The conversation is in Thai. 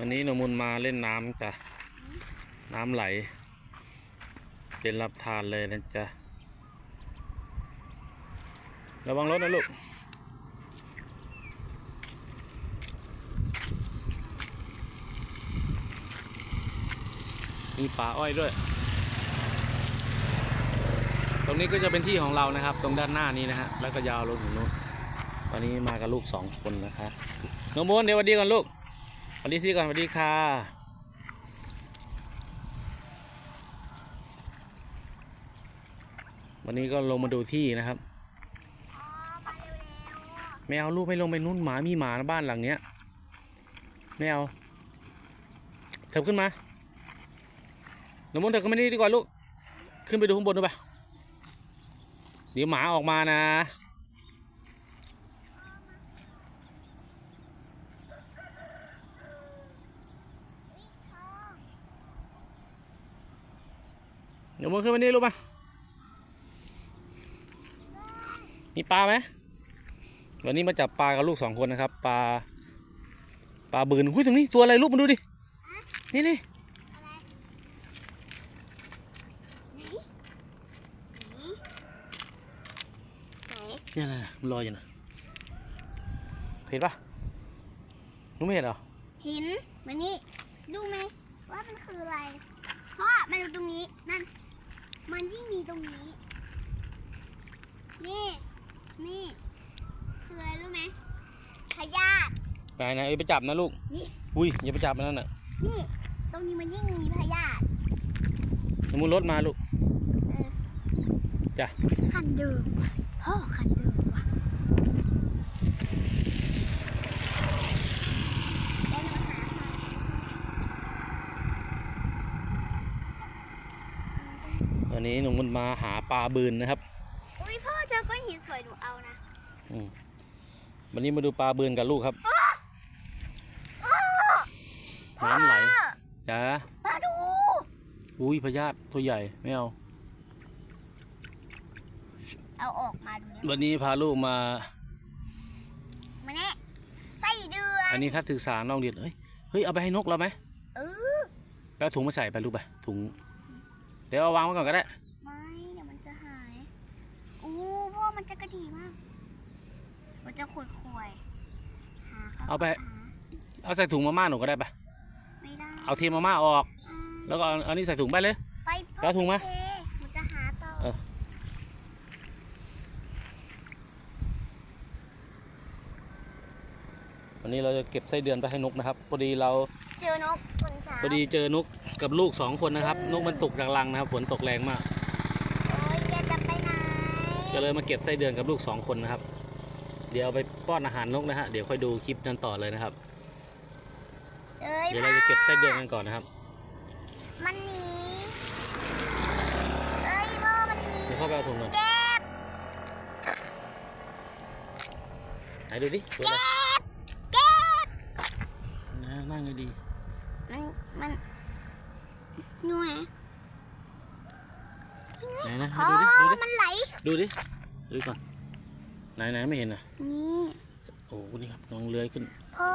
วันนี้หนมุนมาเล่นน้ำจ้ะ น้ำไหล เป็นรับทานเลยนะจ๊ะ ระวังรถนะลูกมีป่าอ้อยด้วย ตรงนี้ก็จะเป็นที่ของเรานะครับ ตรงด้านหน้านี้นะฮะ แล้วก็ยาวลงถึงนู้น ตอนนี้มากับลูกสองคนนะคะน้องมูนเดี๋ยวสวัสดีก่อนลูก วัสดีสิก่อนสวัสดีค่ะ วันนี้ก็ลงมาดูที่นะครับอ๋อมาเร็วๆอะไม่เอาลูกไม่ลงไปนู่นหมามีหมานบ้านหลังเนี้ยไม่เอาเถิบขึ้นมาหน้ำมันเถิบขึ้นมานี่ดีกว่าลูก ขึ้นไปดูข้างบนดูไปเดี๋ยวหมาออกมานะ เดี๋ยวมันต์ขึ้นมานี่ลูกมามีปลาไหมวันนี้มาจับปลากับลูกสองคนนะครับ ปลา ปลาบืนหุ้ยตรงนี้ตัวอะไรลูกมาดูดิ นี่นี่ไหนเนี่ยนะมันลอยอยู่นะเห็นปะนุ้ไม่เห็นเหรอ เห็นมานี่ดูไหมว่ามันคืออะไร เพราะมันอยู่ตรงนี้ มันยิ่งมีตรงนี้ นี่ นี่คืออะไรรู้ไหมพยาธิไหนไหนเอ้ยไปจับนะลูก นี่ อุ้ยอย่าไปจับมันนั่นน่ะนี่ ตรงนี้มันยิ่งมีพยาธิสมมติรถมาลูก เออจ้ะ คันเดิมว่ะพ่อคันเดิมว่ะได้มาหาค่ะ วันนี้หนุ่มมันมาหาปลาบืนนะครับอุ้ยพ่อเจอก้อนหินสวยหนูเอานะวันนี้มาดูปลาบืนกับลูกครับน้ำไหลจ้ามาดู อุ้ยพยาธิตัวใหญ่ไม่เอา เอาออกมาดูดิวันนี้พาลูกมา มาแน่ไส้เดือนอันนี้คัดศึกษานอกเรียนเฮ้ย เฮ้ย เอาไปให้นกเราไหมเออไปเอาถุงมาใส่ไปลูกไปถุง เดี๋ยวเอาวางไว้ก่อนก็ได้ ไม่เดี๋ยวมันจะหายอู้พ่อมันจะกระดีมาก มันจะขวยขวยๆหาครับเอาไป หเอาใส่ถุงมาม่าหนูก็ได้ปะไม่ได้เอาเทมาม่าออก อืมแล้วก็เอาเอานี่ใส่ถุงไปเลย ไปไปเอาถุงมาโอเคมันจะหาต่อเออวันนี้เราจะเก็บไส้เดือนไปให้นกนะครับพอดีเราเจอนกคนเช้าพอดีเจอนก กับลูกสองคนนะครับนกมันตกจากรังนะครับฝนตกแรงมากโอ้ยแกจะไปไหนก็เลยมาเก็บไส้เดือนกับลูกสองคนนะครับ เดี๋ยวเอาไปป้อนอาหารนกนะฮะเดี๋ยวค่อยดูคลิปนั้นต่อเลยนะครับเอ้ยเดี๋ยวเราจะเก็บไส้เดือนกันก่อนนะครับ มันหนีเอ้ยพ่อมันหนีเดี๋ยวเข้าไปเอาถุงหน่อยเก็บไหนดูดิดูเลยเก็บนะนั่งให้ดีมันมัน นู่นไงไหนนะพ่อดูดิดูดิมันไหลดูดิดูก่อนไหนไหนไม่เห็นอะนี่โอ้โหนี่ครับกำลังเลื้อยขึ้น พ่อ